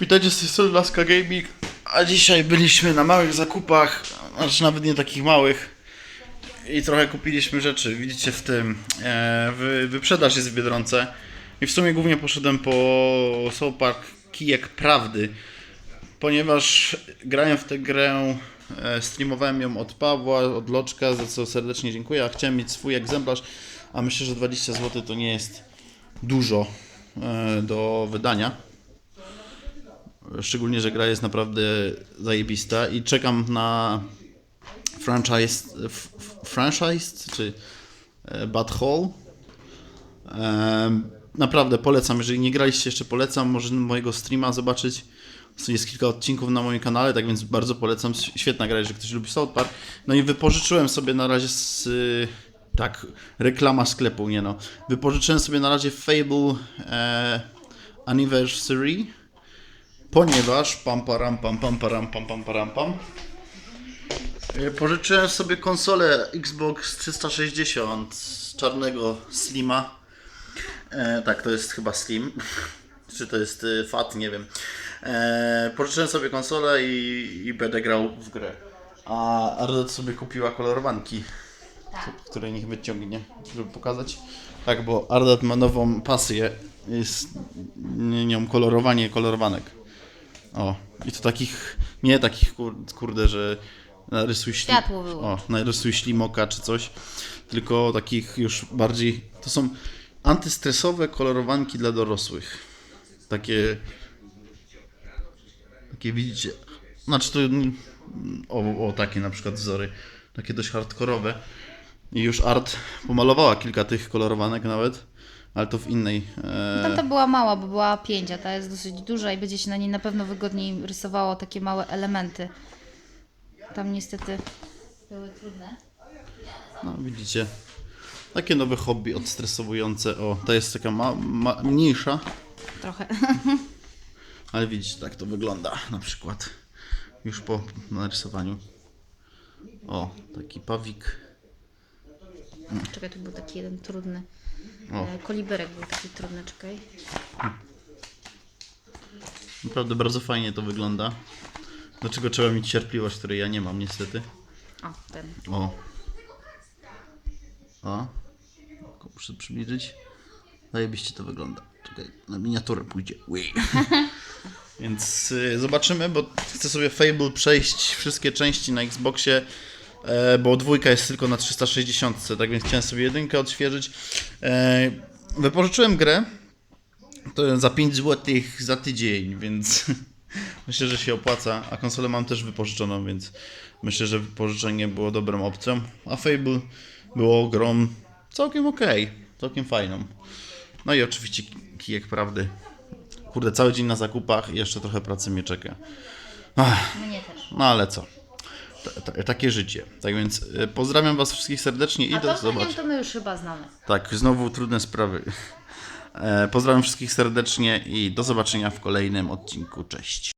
Witajcie z tej strony Laska Gaming, a dzisiaj byliśmy na małych zakupach, znaczy nawet nie takich małych. I trochę kupiliśmy rzeczy, widzicie w tym, e, wy, wyprzedaż jest w Biedronce. I w sumie głównie poszedłem po South Park Kijek Prawdy, ponieważ grałem w tę grę, e, streamowałem ją od Pawła, od Loczka, za co serdecznie dziękuję, a chciałem mieć swój egzemplarz, a myślę, że 20 zł to nie jest dużo e, do wydania. Szczególnie, że gra jest naprawdę zajebista i czekam na franchise, franchise czy e, Bad. Em, Naprawdę polecam, jeżeli nie graliście jeszcze polecam, może mojego streama zobaczyć. Jest kilka odcinków na moim kanale, tak więc bardzo polecam. Świetna gra, jeżeli ktoś lubi South Park. No i wypożyczyłem sobie na razie z... Tak, reklama sklepu, nie no. Wypożyczyłem sobie na razie Fable e, Anniversary ponieważ pam param pam pam param pam pam param pam e, pożyczyłem sobie konsolę Xbox 360 z czarnego Slima. E, tak to jest chyba Slim. Czy to jest e, Fat? Nie wiem. E, pożyczyłem sobie konsolę i, i będę grał w grę. A Arlet sobie kupiła kolorowanki które niech wyciągnie, żeby pokazać. Tak, bo Ardat ma nową pasję, jest nią kolorowanie kolorowanek. O, i to takich, nie takich kur, kurde, że narysuj śli... Światło było. O, narysuj ślimoka czy coś, tylko takich już bardziej, to są antystresowe kolorowanki dla dorosłych. Takie, takie widzicie, znaczy to, o, o takie na przykład wzory, takie dość hardkorowe. I już Art pomalowała kilka tych kolorowanek nawet, ale to w innej. E, Tamta była mała, bo była 5, a ta jest dosyć duża i będzie się na niej na pewno wygodniej rysowało takie małe elementy. Tam niestety były trudne. no widzicie, takie nowe hobby odstresowujące. O, ta jest taka ma, ma, mniejsza, Trochę. ale widzicie, tak to wygląda na przykład już po narysowaniu. O, taki pawik. Czekaj, tu był taki jeden trudny. O. E, Koliberek był taki trudny, czekaj. Naprawdę bardzo fajnie to wygląda. Dlaczego trzeba mieć cierpliwość, której ja nie mam niestety. O, ten. O. O. Tylko Muszę przybliżyć. Zajebiście to wygląda. Czekaj, na miniaturę pójdzie. Ui. Więc y, zobaczymy, bo chcę sobie Fable przejść wszystkie części na Xboxie, bo dwójka jest tylko na 360, tak więc chciałem sobie jedynkę odświeżyć. E, wypożyczyłem grę to za 5 zł za tydzień, więc myślę, że się opłaca. A konsolę mam też wypożyczoną, więc myślę, że wypożyczenie było dobrą opcją. A Fable było grą całkiem okej, całkiem fajną. No i oczywiście kijek prawdy. Kurde, cały dzień na zakupach i jeszcze trochę pracy mnie czeka. Ach, Mnie też. no ale co? Ta- ta- Takie życie. Tak więc y, pozdrawiam Was wszystkich serdecznie i A do zobaczenia. to my już chyba znamy. Tak, znowu trudne sprawy. E, Pozdrawiam wszystkich serdecznie i do zobaczenia w kolejnym odcinku. Cześć.